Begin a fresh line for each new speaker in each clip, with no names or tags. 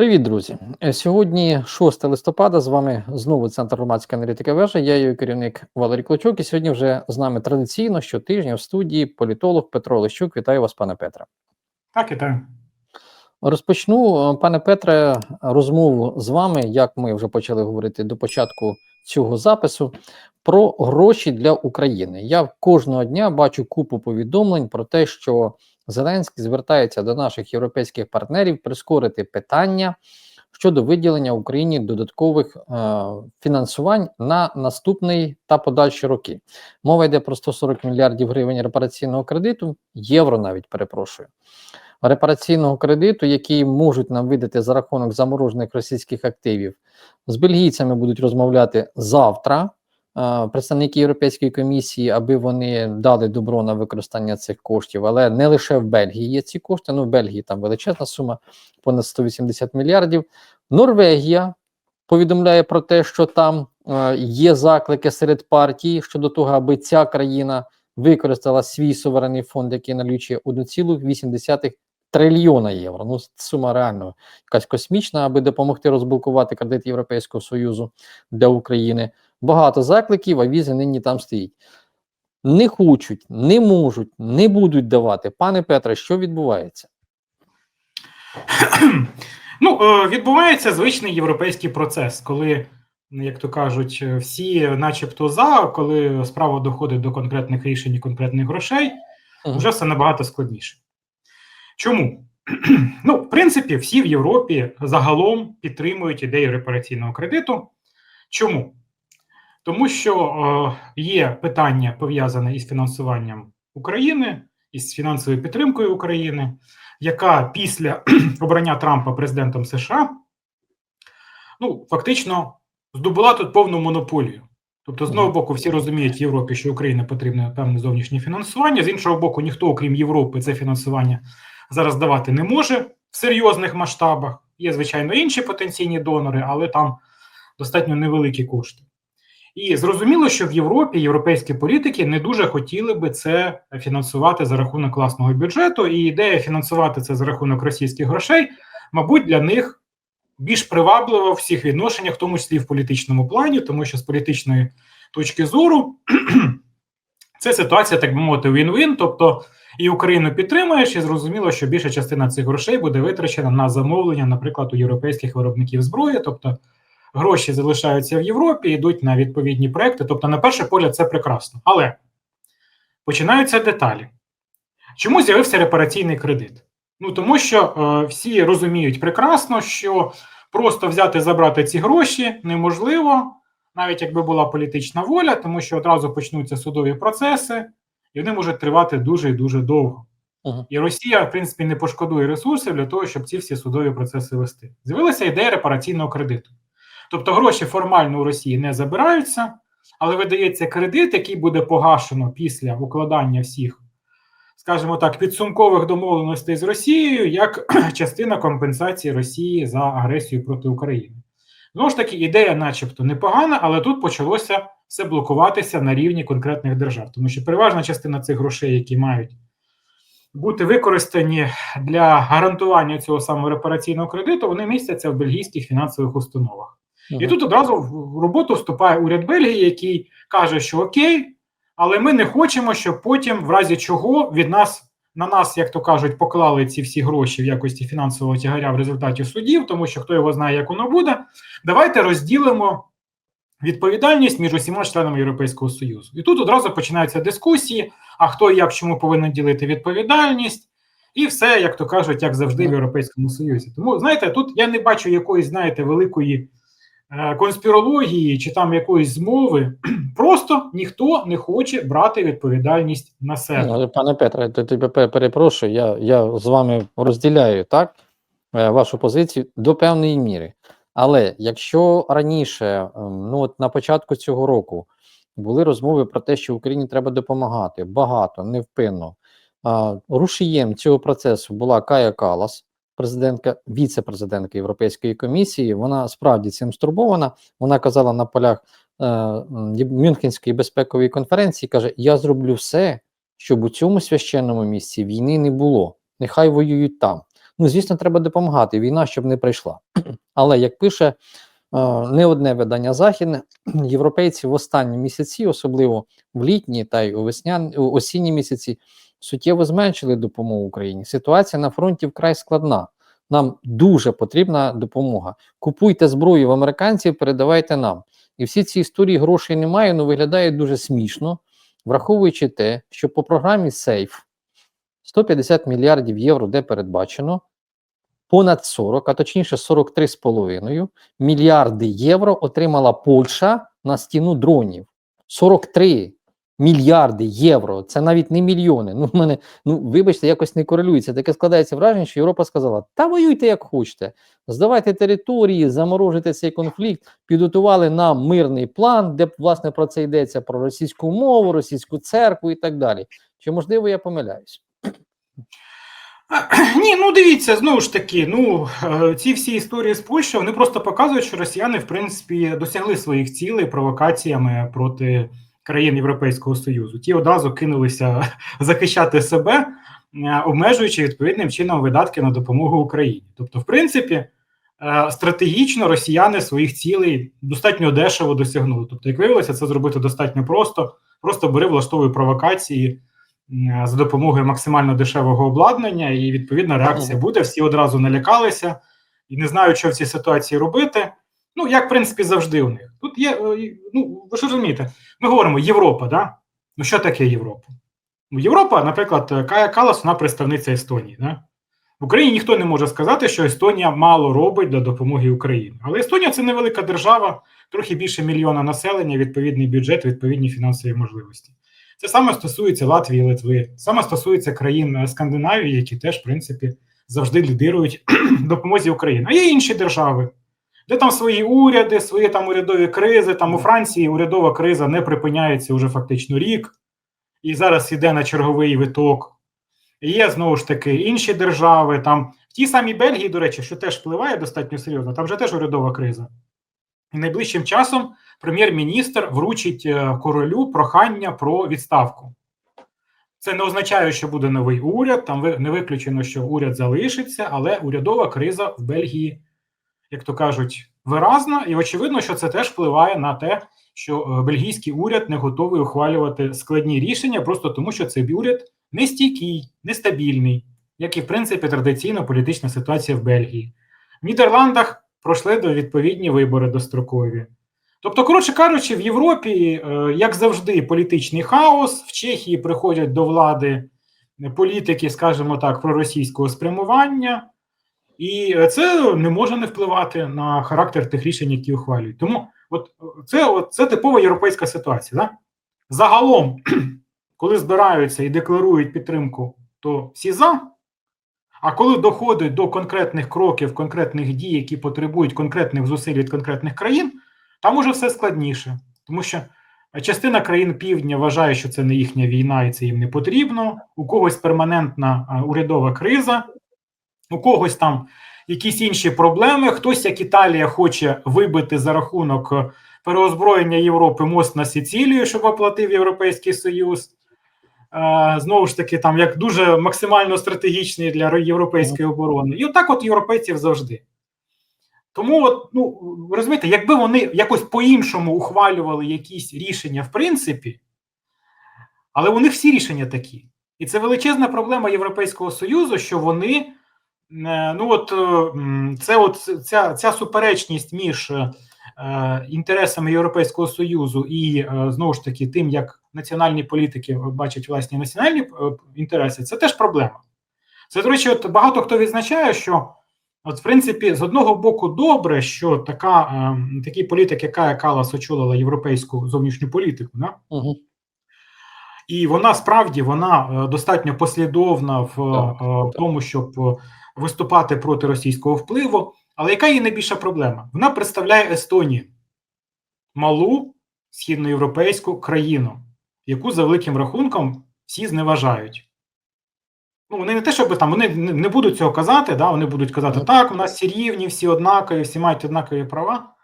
Привіт, друзі! Е, Сьогодні 6 листопада. З вами знову центр громадської аналітики вежа. Я її керівник Валерій Клочок. І сьогодні вже з нами традиційно щотижня в студії політолог Петро Лещук. Вітаю вас, пане Петре.
Так, вітаю.
Розпочну, е, пане Петре, розмову з вами, як ми вже почали говорити до початку цього запису, про гроші для України. Я кожного дня бачу купу повідомлень про те, що Зеленський звертається до наших європейських партнерів прискорити питання щодо виділення Україні додаткових е, фінансувань на наступний та подальші роки. Мова йде про 140 мільярдів гривень репараційного кредиту, євро навіть перепрошую. Репараційного кредиту, який можуть нам видати за рахунок заморожених російських активів, з бельгійцями будуть розмовляти завтра представники Європейської комісії, аби вони дали добро на використання цих коштів, але не лише в Бельгії є ці кошти. Ну в Бельгії там величезна сума, понад 180 мільярдів. Норвегія повідомляє про те, що там е, є заклики серед партій щодо того, аби ця країна використала свій суверенний фонд, який налічує 1,8 трильйона євро. Ну сума реально якась космічна, аби допомогти розблокувати кредит Європейського союзу для України багато закликів, а візи нині там стоїть. Не хочуть, не можуть, не будуть давати. Пане Петре, що відбувається?
Ну, е, відбувається звичний європейський процес, коли, як то кажуть, всі, начебто, за, коли справа доходить до конкретних рішень і конкретних грошей, вже все набагато складніше. Чому? Ну, в принципі, всі в Європі загалом підтримують ідею репараційного кредиту. Чому? Тому що е, є питання пов'язане із фінансуванням України, із фінансовою підтримкою України, яка після обрання Трампа президентом США ну, фактично здобула тут повну монополію. Тобто, з одного боку, всі розуміють в Європі, що Україні потрібне певне зовнішнє фінансування, з іншого боку, ніхто, окрім Європи, це фінансування зараз давати не може в серйозних масштабах. Є, звичайно, інші потенційні донори, але там достатньо невеликі кошти. І зрозуміло, що в Європі європейські політики не дуже хотіли би це фінансувати за рахунок власного бюджету, і ідея фінансувати це за рахунок російських грошей, мабуть, для них більш приваблива в всіх відношеннях, в тому числі в політичному плані, тому що з політичної точки зору це ситуація, так би мовити, він-він. Тобто і Україну підтримуєш, і зрозуміло, що більша частина цих грошей буде витрачена на замовлення, наприклад, у європейських виробників зброї, тобто гроші залишаються в Європі, йдуть на відповідні проекти. Тобто, на перший погляд, це прекрасно. Але починаються деталі. Чому з'явився репараційний кредит? Ну тому що е, всі розуміють прекрасно, що просто взяти забрати ці гроші неможливо, навіть якби була політична воля, тому що одразу почнуться судові процеси, і вони можуть тривати дуже і дуже довго. Uh І Росія, в принципі, не пошкодує ресурсів для того, щоб ці всі судові процеси вести. З'явилася ідея репараційного кредиту. Тобто гроші формально у Росії не забираються, але видається кредит, який буде погашено після укладання всіх, скажімо так, підсумкових домовленостей з Росією як частина компенсації Росії за агресію проти України. Знову ж таки, ідея, начебто, непогана, але тут почалося все блокуватися на рівні конкретних держав, тому що переважна частина цих грошей, які мають бути використані для гарантування цього самого репараційного кредиту, вони містяться в бельгійських фінансових установах. І тут одразу в роботу вступає уряд Бельгії, який каже, що окей, але ми не хочемо, щоб потім, в разі чого, від нас на нас, як то кажуть, поклали ці всі гроші в якості фінансового тягаря в результаті судів, тому що хто його знає, як воно буде. Давайте розділимо відповідальність між усіма членами Європейського Союзу. І тут одразу починаються дискусії: а хто і як чому повинен ділити відповідальність. І все, як то кажуть, як завжди в Європейському Союзі. Тому знаєте, тут я не бачу якоїсь, знаєте, великої конспірології чи там якоїсь змови, просто ніхто не хоче брати відповідальність на себе.
Ну, пане Петре, я тебе перепрошую, я я з вами розділяю так е, вашу позицію до певної міри. Але якщо раніше, ем, ну от на початку цього року, були розмови про те, що Україні треба допомагати багато, невпинно. Рушієм цього процесу була Кая Калас, президентка, віце-президентка Європейської комісії. Вона справді цим стурбована. Вона казала на полях е, Мюнхенської безпекової конференції: каже: Я зроблю все, щоб у цьому священному місці війни не було. Нехай воюють там. Ну, звісно, треба допомагати. Війна щоб не прийшла. Але як пише е, не одне видання західне, європейці в останні місяці, особливо в літні та й у весняні осінні місяці, суттєво зменшили допомогу Україні. Ситуація на фронті вкрай складна. Нам дуже потрібна допомога. Купуйте зброю в американців, передавайте нам. І всі ці історії грошей немає, але виглядає дуже смішно, враховуючи те, що по програмі Сейф 150 мільярдів євро, де передбачено, понад 40, а точніше 43,5 мільярди євро отримала Польща на стіну дронів. 43 мільярди євро. Це навіть не мільйони. Ну, мене, ну вибачте, якось не корелюється. Таке складається враження, що Європа сказала: та воюйте як хочете, здавайте території, заморожуйте цей конфлікт, підготували нам мирний план, де власне про це йдеться: про російську мову, російську церкву і так далі. Чи можливо я помиляюсь?
Ні, ну дивіться, знову ж таки, ну е, ці всі історії з Польщі вони просто показують, що росіяни, в принципі, досягли своїх цілей провокаціями проти країн Європейського Союзу. Ті одразу кинулися захищати себе, е, обмежуючи відповідним чином видатки на допомогу Україні. Тобто, в принципі, е, стратегічно росіяни своїх цілей достатньо дешево досягнули. Тобто, як виявилося, це зробити достатньо просто. Просто бери влаштовуй провокації м, за допомогою максимально дешевого обладнання, і відповідна реакція буде. Всі одразу налякалися і не знають, що в цій ситуації робити. Ну, як в принципі завжди у них. Тут є, е, ну ви ж розумієте, ми говоримо Європа, да? Ну що таке Європа? Ну, Європа, наприклад, Кая Калас, вона представниця Естонії. Да? В Україні ніхто не може сказати, що Естонія мало робить для допомоги Україні. Але Естонія це невелика держава, трохи більше мільйона населення, відповідний бюджет, відповідні фінансові можливості. Це саме стосується Латвії, Литви, саме стосується країн е, Скандинавії, які теж, в принципі, завжди лідирують допомозі Україні. А є інші держави, де там свої уряди, свої там урядові кризи. Там у Франції урядова криза не припиняється вже фактично рік, і зараз йде на черговий виток. Є знову ж таки інші держави. Там в тій самій Бельгії, до речі, що теж впливає достатньо серйозно, там вже теж урядова криза. І найближчим часом прем'єр-міністр вручить е, королю прохання про відставку. Це не означає, що буде новий уряд. Там не виключено, що уряд залишиться, але урядова криза в Бельгії, як то кажуть, виразна, і очевидно, що це теж впливає на те, що е, бельгійський уряд не готовий ухвалювати складні рішення, просто тому, що цей уряд нестійкий, нестабільний, як і в принципі традиційна політична ситуація в Бельгії. В Нідерландах пройшли до відповідні вибори дострокові. Тобто, коротше кажучи, в Європі, е, як завжди, політичний хаос. В Чехії приходять до влади політики, скажімо так, проросійського спрямування, і е, це не може не впливати на характер тих рішень, які ухвалюють. Тому от е, це, от, це типова європейська ситуація. Да? Загалом, коли збираються і декларують підтримку, то всі за. А коли доходить до конкретних кроків, конкретних дій, які потребують конкретних зусиль від конкретних країн, там уже все складніше, тому що частина країн півдня вважає, що це не їхня війна і це їм не потрібно. У когось перманентна урядова криза, у когось там якісь інші проблеми. Хтось, як Італія, хоче вибити за рахунок е, переозброєння Європи мост на Сицилію, щоб оплатив Європейський Союз. Е, Знову ж таки, там як дуже максимально стратегічний для європейської оборони. І отак, от європейців завжди. Тому, от, ну розумієте, якби вони якось по-іншому ухвалювали якісь рішення, в принципі, але у них всі рішення такі. І це величезна проблема Європейського Союзу, що вони, ну от е, це от ця, ця суперечність між е, інтересами Європейського Союзу і е, знову ж таки тим, як національні політики бачать власні національні е, інтереси, це теж проблема. Це, до речі, от багато хто відзначає, що От, в принципі, з одного боку, добре, що така, е, такий політик, яка Калас очолила європейську зовнішню політику, да?
Угу.
і вона справді вона е, достатньо послідовна в,
Так,
е, в тому, щоб е, виступати проти російського впливу. Але яка її найбільша проблема? Вона представляє Естонію, малу східноєвропейську країну, яку за великим рахунком всі зневажають. Ну, вони не те, щоб там вони не будуть цього казати, да, вони будуть казати, так, у нас всі рівні, всі однакові, всі мають однакові права.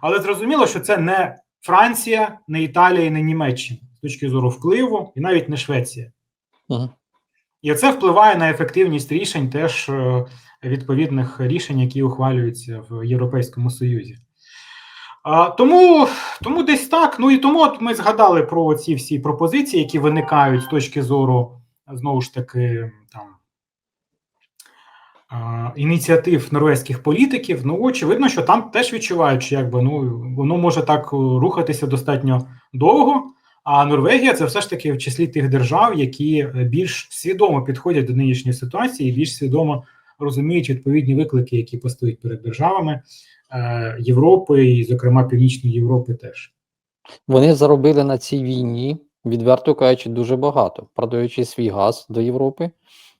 Але зрозуміло, що це не Франція, не Італія не Німеччина з точки зору впливу, і навіть не Швеція.
Угу.
І це впливає на ефективність рішень теж е, відповідних рішень, які ухвалюються в Європейському Союзі. А, тому, тому десь так. Ну і тому от ми згадали про ці всі пропозиції, які виникають з точки зору знову ж таки там. а, Ініціатив норвезьких політиків, ну очевидно, що там теж відчувають, що якби ну воно може так рухатися достатньо довго. А Норвегія це все ж таки в числі тих держав, які е, більш свідомо підходять до нинішньої ситуації, і більш свідомо розуміють відповідні виклики, які постають перед державами е, Європи, і, зокрема, Північної Європи теж.
Вони заробили на цій війні, відверто кажучи, дуже багато, продаючи свій газ до Європи,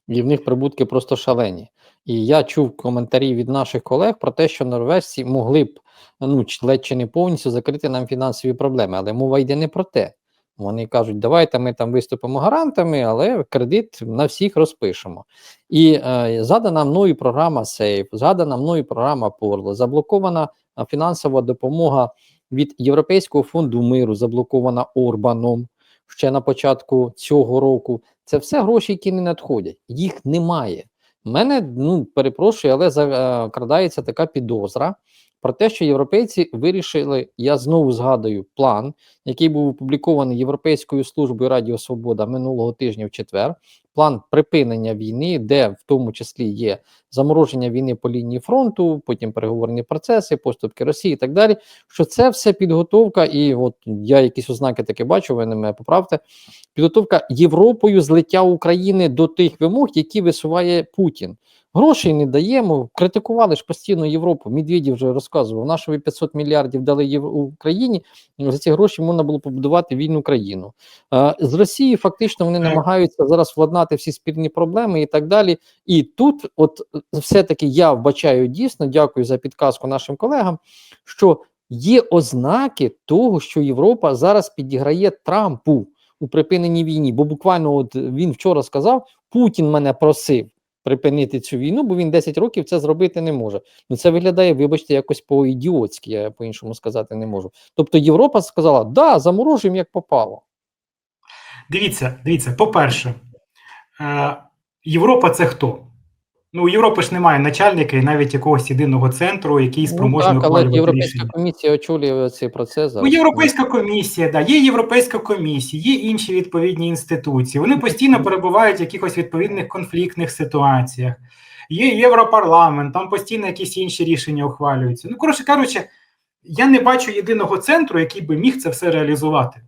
і в них прибутки просто шалені. І я чув коментарі від наших колег про те, що норвежці могли б ну, ледь чи не повністю закрити нам фінансові проблеми, але мова йде не про те. Вони кажуть, давайте ми там виступимо гарантами, але кредит на всіх розпишемо. І е, задана мною програма Сейф, згадана мною програма Порло, заблокована фінансова допомога від Європейського фонду миру, заблокована Орбаном ще на початку цього року. Це все гроші, які не надходять. Їх немає. Мене, ну перепрошую, але закрадається така підозра про те, що європейці вирішили, я знову згадую план, який був опублікований Європейською службою Радіо Свобода минулого тижня в четвер. План припинення війни, де в тому числі є замороження війни по лінії фронту, потім переговорні процеси, поступки Росії і так далі. Що це все підготовка, і от я якісь ознаки таки бачу, ви не мене поправте. Підготовка Європою злиття України до тих вимог, які висуває Путін. Грошей не даємо. Критикували ж постійно Європу. Медведєв вже розказував, нашові 500 мільярдів дали Єв... Україні. За ці гроші можна було побудувати вільну країну. Е, з Росії фактично вони намагаються зараз владнати всі спірні проблеми і так далі. І тут, от все-таки я вбачаю дійсно, дякую за підказку нашим колегам, що є ознаки того, що Європа зараз підіграє Трампу у припиненні війні. Бо буквально от він вчора сказав: Путін мене просив припинити цю війну, бо він 10 років це зробити не може. Ну це виглядає, вибачте, якось по-ідіотськи, я по-іншому сказати не можу. Тобто Європа сказала: да, заморожуємо як попало.
Дивіться, дивіться, по-перше, е, Європа це хто? Ну, у Європи ж немає начальника і навіть якогось єдиного центру, який
Ну,
спроможний
так, але Європейська
рішення.
комісія очолює цей процес.
Ну. Європейська комісія, да, є Європейська комісія, є інші відповідні інституції. Вони постійно перебувають в якихось відповідних конфліктних ситуаціях. Є Європарламент, там постійно якісь інші рішення ухвалюються. Ну, коротше кажучи, я не бачу єдиного центру, який би міг це все реалізувати.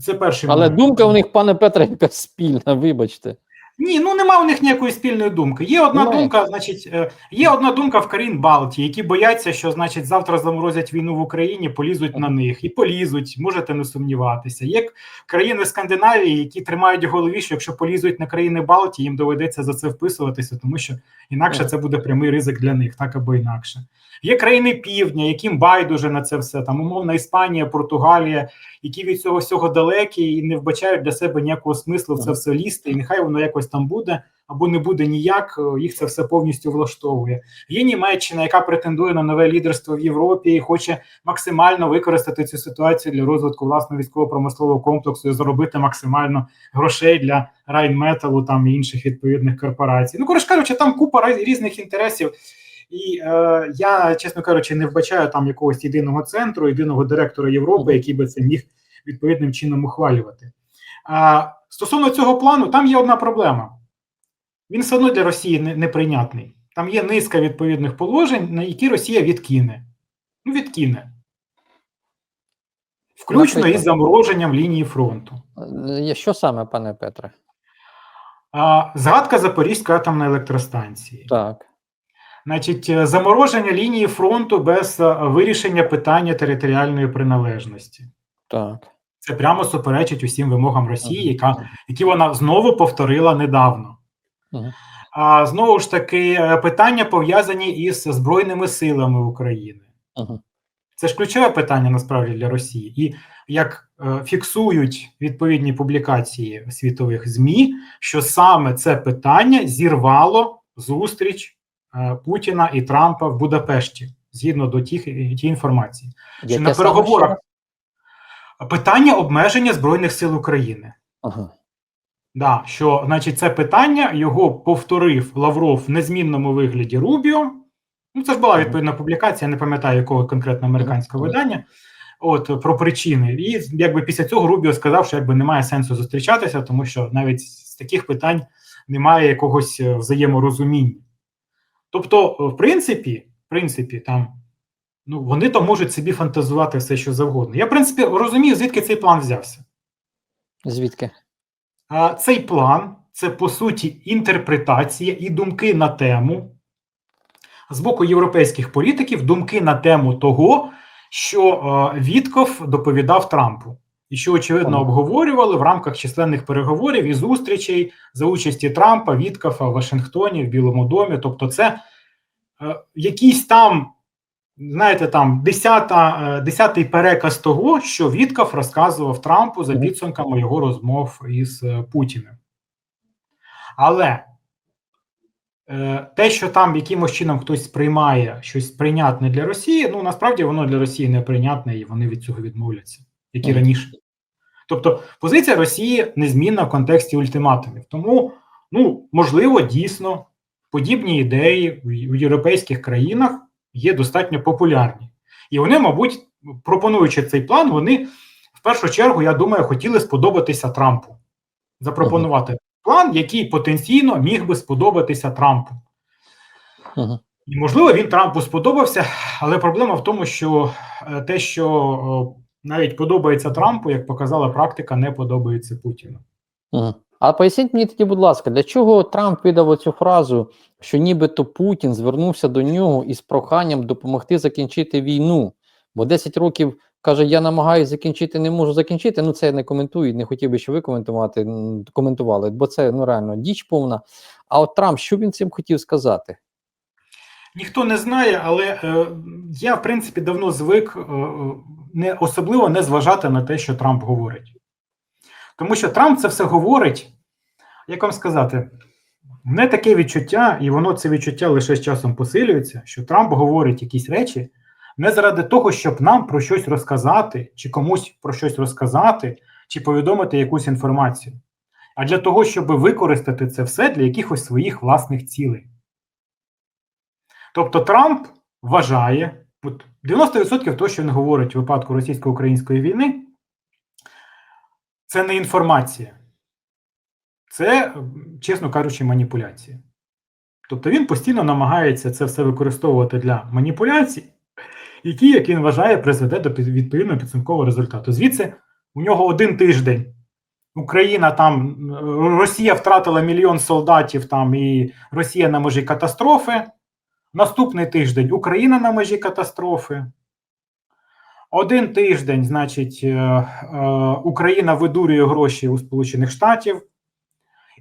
Це перший
Але
момент.
думка у них, пане Петре, якась спільна, вибачте.
Ні, ну нема у них ніякої спільної думки. Є одна
Немає.
думка, значить, е, є одна думка в країн Балтії, які бояться, що значить завтра заморозять війну в Україні, полізуть на них і полізуть, можете не сумніватися. Є країни Скандинавії, які тримають в голові, що якщо полізуть на країни Балтії, їм доведеться за це вписуватися, тому що інакше це буде прямий ризик для них, так або інакше. Є країни півдня, яким байдуже на це все, там умовна Іспанія, Португалія, які від цього всього далекі і не вбачають для себе ніякого смислу в це все лізти, і нехай воно якось там буде або не буде ніяк, е, їх це все повністю влаштовує. Є Німеччина, яка претендує на нове лідерство в Європі і хоче максимально використати цю ситуацію для розвитку власного військово-промислового комплексу і заробити максимально грошей для Райнметалу там і інших відповідних корпорацій. Ну, коротше кажучи, там купа різних інтересів. І е, я, чесно кажучи, не вбачаю там якогось єдиного центру, єдиного директора Європи, який би це міг відповідним чином ухвалювати. А, стосовно цього плану, там є одна проблема. Він все одно для Росії не- неприйнятний. Там є низка відповідних положень, на які Росія відкине. Ну, відкине. Включно
Наприклад?
із замороженням лінії фронту.
Е, Що саме, пане Петре?
А, згадка Запорізької атомної електростанції.
Так.
Значить, е, замороження лінії фронту без е, вирішення питання територіальної приналежності.
Так.
Це прямо суперечить усім вимогам Росії, яка, які вона знову повторила недавно. А знову ж таки, е, питання пов'язані із Збройними силами України. Це ж ключове питання насправді для Росії. І як е, фіксують відповідні публікації світових ЗМІ, що саме це питання зірвало зустріч Путіна і Трампа в Будапешті, згідно до тих, тієї інформації. Що на переговорах
ще?
питання обмеження Збройних сил України.
Ага.
Да, що, значить, це питання його повторив Лавров в незмінному вигляді Рубіо. Ну, це ж була відповідна публікація, я не пам'ятаю, якого конкретно американського видання. От про причини. І якби після цього Рубіо сказав, що якби немає сенсу зустрічатися, тому що навіть з таких питань немає якогось е, взаєморозуміння. Тобто, в принципі, в принципі, там ну, вони то можуть собі фантазувати все, що завгодно. Я, в принципі, розумію, звідки цей план взявся.
Звідки?
А цей план це по суті інтерпретація і думки на тему з боку європейських політиків, думки на тему того, що Вітков доповідав Трампу, і що очевидно обговорювали в рамках численних переговорів і зустрічей за участі Трампа, Віткофа в Вашингтоні, в Білому домі. Тобто, це е, якийсь там. Знаєте, там десята, е, десятий переказ того, що Вітков розказував Трампу за підсумками його розмов із е, Путіним. Але е, те, що там якимось чином хтось сприймає щось прийнятне для Росії, ну насправді воно для Росії не прийнятне, і вони від цього відмовляться, як і раніше. Тобто позиція Росії незмінна в контексті ультиматумів. Тому, ну, можливо, дійсно подібні ідеї в європейських країнах є достатньо популярні. І вони, мабуть, пропонуючи цей план, вони в першу чергу, я думаю, хотіли сподобатися Трампу. Запропонувати план, який потенційно міг би сподобатися Трампу.
Угу.
І, можливо, він Трампу сподобався, але проблема в тому, що е, те, що навіть подобається Трампу, як показала практика, не подобається Путіну.
А поясніть мені тоді, будь ласка, для чого Трамп видав оцю фразу, що нібито Путін звернувся до нього із проханням допомогти закінчити війну? Бо 10 років каже, я намагаюся закінчити, не можу закінчити. Ну це я не коментую, не хотів би, щоб ви коментувати, коментували, бо це ну реально діч повна. А от Трамп, що він цим хотів сказати?
Ніхто не знає, але е, я, в принципі, давно звик е, не особливо не зважати на те, що Трамп говорить. Тому що Трамп це все говорить, як вам сказати, мене таке відчуття, і воно це відчуття лише з часом посилюється, що Трамп говорить якісь речі не заради того, щоб нам про щось розказати, чи комусь про щось розказати, чи повідомити якусь інформацію, а для того, щоб використати це все для якихось своїх власних цілей. Тобто Трамп вважає, от 90% того, що він говорить у випадку російсько-української війни, це не інформація, це, чесно кажучи, маніпуляція. Тобто він постійно намагається це все використовувати для маніпуляцій, які, як він вважає, призведе до відповідного підсумкового результату. Звідси у нього один тиждень. Україна там, Росія втратила мільйон солдатів там, і Росія на межі катастрофи. Наступний тиждень Україна на межі катастрофи. Один тиждень, значить, е, е, Україна видурює гроші у Сполучених Штатів.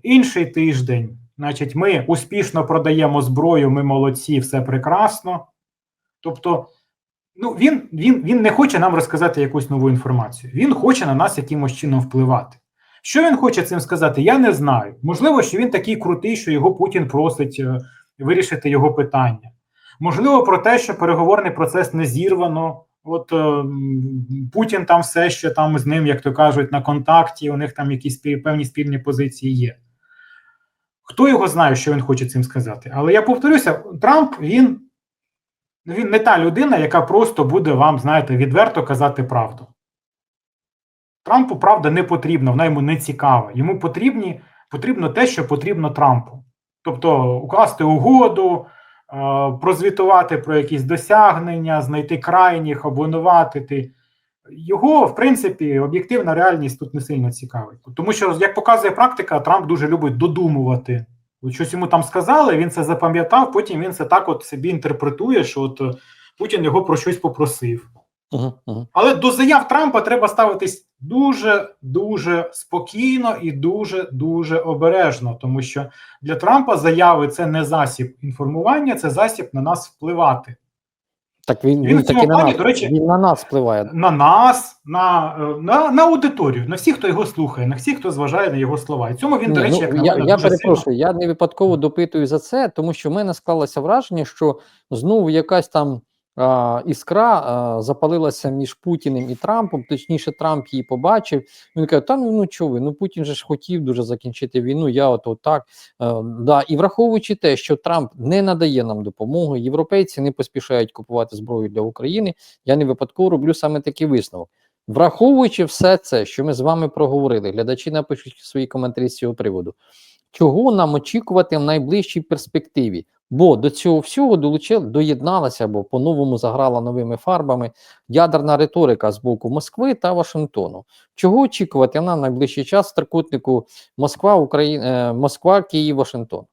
Інший тиждень, значить, ми успішно продаємо зброю, ми молодці, все прекрасно. Тобто, ну, він, він, він не хоче нам розказати якусь нову інформацію. Він хоче на нас якимось чином впливати. Що він хоче цим сказати, я не знаю. Можливо, що він такий крутий, що його Путін просить е, вирішити його питання. Можливо, про те, що переговорний процес не зірвано. От е, Путін там все ще там з ним, як то кажуть, на контакті, у них там якісь певні спільні позиції є. Хто його знає, що він хоче цим сказати? Але я повторюся, Трамп він, він не та людина, яка просто буде вам, знаєте, відверто казати правду. Трампу правда не потрібна, вона йому не цікава. Йому потрібні, потрібно те, що потрібно Трампу. Тобто укласти угоду, е, прозвітувати про якісь досягнення, знайти крайніх, обвинуватити. Його, в принципі, об'єктивна реальність тут не сильно цікавить. Тому що, як показує практика, Трамп дуже любить додумувати. От Щось йому там сказали, він це запам'ятав, потім він це так от собі інтерпретує, що от е, Путін його про щось попросив.
Угу, угу.
Але до заяв Трампа треба ставитись дуже дуже спокійно і дуже дуже обережно, тому що для Трампа заяви це не засіб інформування, це засіб на нас впливати.
Так він,
Він
він, таки на нас,
до речі-
він на нас впливає.
На нас, на, е, на, на аудиторію, на всіх, хто його слухає, на всіх, хто зважає на його слова. І цьому він,
Ні,
до речі,
ну,
як на
я,
мене,
я перепрошую, я не випадково допитую за це, тому що в мене склалося враження, що знову якась там іскра запалилася між Путіним і Трампом. Точніше, Трамп її побачив. Він каже: Та ну ну чого ви? Ну Путін же ж хотів дуже закінчити війну. Я от, от так. Е, да. І враховуючи те, що Трамп не надає нам допомоги, європейці не поспішають купувати зброю для України. Я не випадково роблю саме такий висновок. Враховуючи все це, що ми з вами проговорили, глядачі напишуть свої коментарі з цього приводу. Чого нам очікувати в найближчій перспективі? Бо до цього всього долучив, доєдналася або по-новому заграла новими фарбами ядерна риторика з боку Москви та Вашингтону. Чого очікувати на найближчий час в трикутнику Москва, Україна, е, Москва, Київ, Вашингтон?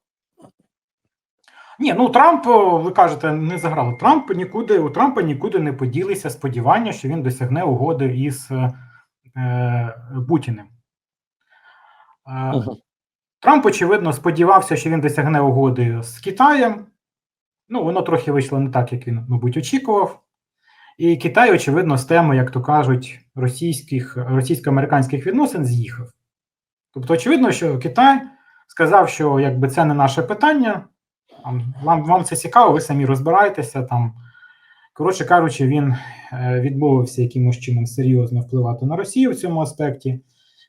Ні, ну Трамп, ви кажете, не заграв. Трамп нікуди, у Трампа нікуди не поділися сподівання, що він досягне угоди із е, е, Путіним. Е,
Мгм.
Трамп, очевидно, сподівався, що він досягне угоди з Китаєм. Ну, воно трохи вийшло не так, як він, мабуть, очікував. І Китай, очевидно, з теми, як то кажуть, російських, російсько-американських відносин з'їхав. Тобто, очевидно, що Китай сказав, що якби це не наше питання, вам, вам це цікаво, ви самі розбираєтеся там. Коротше кажучи, він е, відмовився якимось чином серйозно впливати на Росію в цьому аспекті.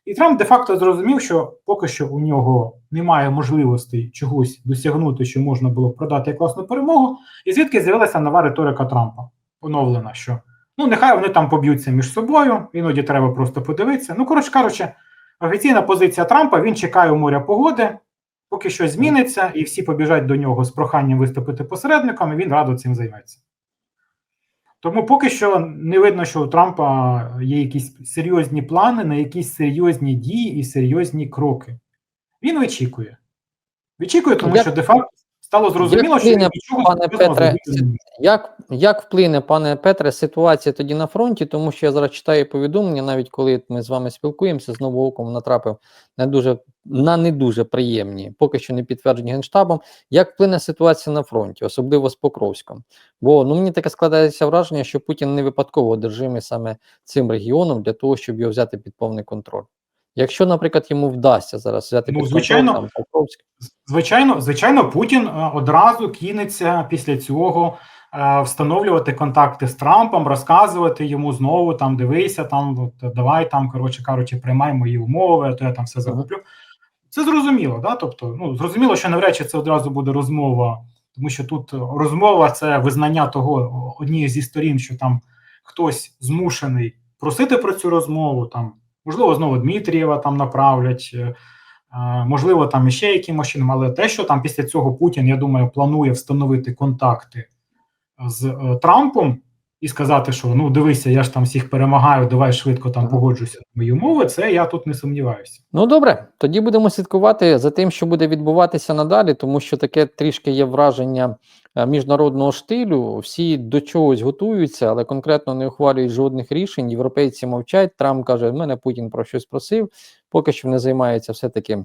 І Трамп де-факто зрозумів, що поки що у нього немає можливостей чогось досягнути, що можна було продати як власну перемогу, і звідки з'явилася нова риторика Трампа, оновлена, що ну нехай вони там поб'ються між собою, іноді треба просто подивитися. Ну, коротше кажучи, офіційна позиція Трампа він чекає у моря погоди, поки щось зміниться, і всі побіжать до нього з проханням виступити посередником, і він радо цим займеться. Тому поки що не видно, що у Трампа є якісь серйозні плани на якісь серйозні дії і серйозні кроки. Він вичікує. Вичікує, тому що де-факто стало зрозуміло, що він
вплине,
нічого
пане Петре. Як, як вплине, пане Петре, ситуація тоді на фронті, тому що я зараз читаю повідомлення, навіть коли ми з вами спілкуємося, з нового оком натрапив на дуже на не дуже приємні, поки що не підтверджені генштабом. Як вплине ситуація на фронті, особливо з Покровськом? Бо ну мені таке складається враження, що Путін не випадково одержимий саме цим регіоном для того, щоб його взяти під повний контроль. Якщо, наприклад, йому вдасться зараз взяти
Ну,
під
звичайно.
контроль там Покровськ,
Звичайно, звичайно, Путін е, одразу кинеться після цього е, встановлювати контакти з Трампом, розказувати йому знову там дивися, там от, давай там, коротше кажучи, приймай мої умови, а то я там все закуплю. Це зрозуміло, да? Тобто, ну зрозуміло, що навряд чи це одразу буде розмова, тому що тут розмова це визнання того однієї зі сторін, що там хтось змушений просити про цю розмову. Там можливо знову Дмитрієва там направлять. Можливо, там іще якимось чином, але те, що там після цього Путін, я думаю, планує встановити контакти з е, Трампом і сказати, що ну дивися, я ж там всіх перемагаю, давай швидко там
Ага.
погоджуйся на мої умови. Це я тут не сумніваюся.
Ну добре, тоді будемо слідкувати за тим, що буде відбуватися надалі, тому що таке трішки є враження е, міжнародного штилю. Всі до чогось готуються, але конкретно не ухвалюють жодних рішень. Європейці мовчать. Трамп каже: в мене Путін про щось просив. Поки що вони займаються все-таки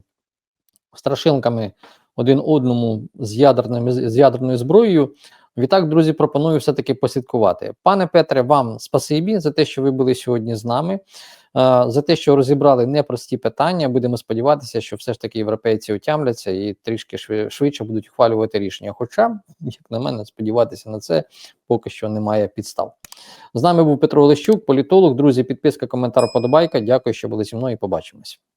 страшилками один одному з ядерними з ядерною зброєю. Відтак, друзі, пропоную все-таки послідкувати. Пане Петре, вам спасибі за те, що ви були сьогодні з нами, е, за те, що розібрали непрості питання. Будемо сподіватися, що все ж таки європейці отямляться і трішки швидше будуть ухвалювати рішення. Хоча, як на мене, сподіватися на це поки що немає підстав. З нами був Петро Олещук, політолог. Друзі, підписка, коментар, подобайка. Дякую, що були зі мною. Побачимось.